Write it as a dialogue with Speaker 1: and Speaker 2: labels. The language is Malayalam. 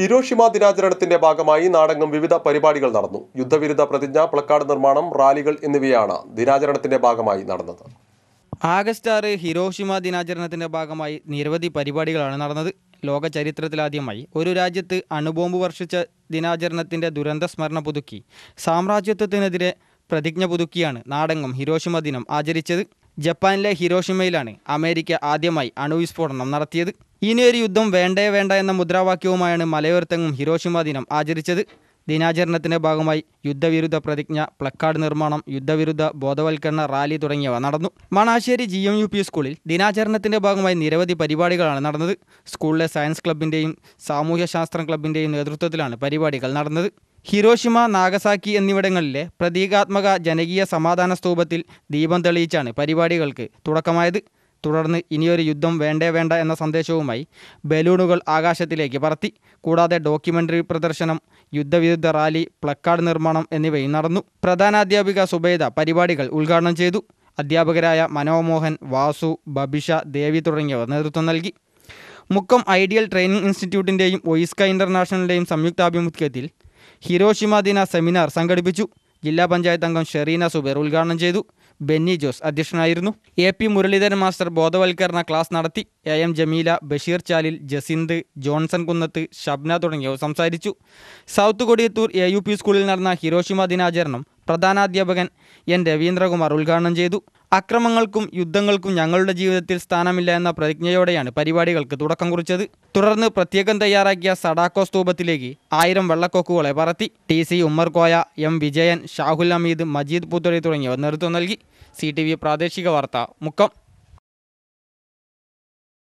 Speaker 1: ഹിരോഷിമ ദിനാചരണത്തിന്റെ ഭാഗമായി നാടെങ്ങും വിവിധ പരിപാടികൾ നടന്നു. യുദ്ധവിരുദ്ധ പ്രതിജ്ഞ പ്ലക്കാർഡ് നിർമ്മാണം റാലികൾ എന്നിവയാണ് ദിനാചരണത്തിന്റെ ഭാഗമായി നടന്നത്.
Speaker 2: ആഗസ്റ്റ് ആറ് ഹിരോഷിമ ദിനാചരണത്തിന്റെ ഭാഗമായി നിരവധി പരിപാടികളാണ് നടന്നത്. ലോക ചരിത്രത്തിലാദ്യമായി ഒരു രാജ്യത്ത് അണുബോംബ് വർഷിച്ച ദിനാചരണത്തിന്റെ ദുരന്ത സ്മരണ പുതുക്കി സാമ്രാജ്യത്വത്തിനെതിരെ പ്രതിജ്ഞ പുതുക്കിയാണ് നാടെങ്ങും ഹിരോഷിമ ദിനം ആചരിച്ചത്. ജപ്പാനിലെ ഹിരോഷിമയിലാണ് അമേരിക്ക ആദ്യമായി അണുവിസ്ഫോടനം നടത്തിയത്. ഇനിയൊരു യുദ്ധം വേണ്ടേ വേണ്ട എന്ന മുദ്രാവാക്യവുമായാണ് മലയോരത്തെങ്ങും ഹിരോഷിമ ദിനം ആചരിച്ചത്. ദിനാചരണത്തിന്റെ ഭാഗമായി യുദ്ധവിരുദ്ധ പ്രതിജ്ഞ പ്ലക്കാർഡ് നിർമ്മാണം യുദ്ധവിരുദ്ധ ബോധവൽക്കരണ റാലി തുടങ്ങിയവ നടന്നു. Manassery G M U P സ്കൂളിൽ ദിനാചരണത്തിന്റെ ഭാഗമായി നിരവധി പരിപാടികളാണ് നടന്നത്. സ്കൂളിലെ സയൻസ് ക്ലബിന്റെയും സാമൂഹ്യശാസ്ത്രം ക്ലബിന്റെയും നേതൃത്വത്തിലാണ് പരിപാടികൾ നടന്നത്. ഹിരോഷിമ നാഗസാക്കി എന്നിവിടങ്ങളിലെ പ്രതീകാത്മക ജനകീയ സമാധാന സ്തൂപത്തിൽ ദീപം തെളിയിച്ചാണ് പരിപാടികൾക്ക് തുടക്കമായത്. തുടർന്ന് ഇനിയൊരു യുദ്ധം വേണ്ടേ വേണ്ട എന്ന സന്ദേശവുമായി ബലൂണുകൾ ആകാശത്തിലേക്ക് പറത്തി. കൂടാതെ ഡോക്യുമെന്ററി പ്രദർശനം യുദ്ധവിരുദ്ധ റാലി പ്ലക്കാർഡ് നിർമ്മാണം എന്നിവയും നടന്നു. പ്രധാനാധ്യാപിക സുബേദ പരിപാടികൾ ഉദ്ഘാടനം ചെയ്തു. അധ്യാപകരായ മനോമോഹൻ വാസു ബബിഷ ദേവി തുടങ്ങിയവർ നേതൃത്വം നൽകി. മുക്കം ഐഡിയൽ ട്രെയിനിംഗ് ഇൻസ്റ്റിറ്റ്യൂട്ടിന്റെയും ഒയിസ്ക ഇന്റർനാഷണലിന്റെയും സംയുക്താഭിമുഖ്യത്തിൽ ഹിരോഷിമ ദിന സെമിനാർ സംഘടിപ്പിച്ചു. ജില്ലാ പഞ്ചായത്ത് അംഗം ഷെറീന സുബേർ ഉദ്ഘാടനം ചെയ്തു. ബെന്നി ജോസ് അധ്യക്ഷനായിരുന്നു. എ പി മുരളീധരൻ മാസ്റ്റർ ബോധവൽക്കരണ ക്ലാസ് നടത്തി. A M Jameela Basheer Chalil Jasinth Johnson Kunnath Shabna തുടങ്ങിയവർ സംസാരിച്ചു. South Kodiyathur A U P school നടന്ന ഹിരോഷിമ ദിനാചരണം പ്രധാനാധ്യാപകൻ എൻ രവീന്ദ്രകുമാർ ഉദ്ഘാടനം ചെയ്തു. അക്രമങ്ങൾക്കും യുദ്ധങ്ങൾക്കും ഞങ്ങളുടെ ജീവിതത്തിൽ സ്ഥാനമില്ല എന്ന പ്രതിജ്ഞയോടെയാണ് പരിപാടികൾക്ക് തുടക്കം കുറിച്ചത്. തുടർന്ന് പ്രത്യേകം തയ്യാറാക്കിയ സഡാക്കോ സ്തൂപത്തിലേക്ക് ആയിരം വെള്ളക്കൊക്കുകളെ പറത്തി T C Ummerkoya M Vijayan Shahul Ameed Majeed Poothozhi തുടങ്ങിയവർ നേതൃത്വം നൽകി. സി പ്രാദേശിക വാർത്ത മുക്കം.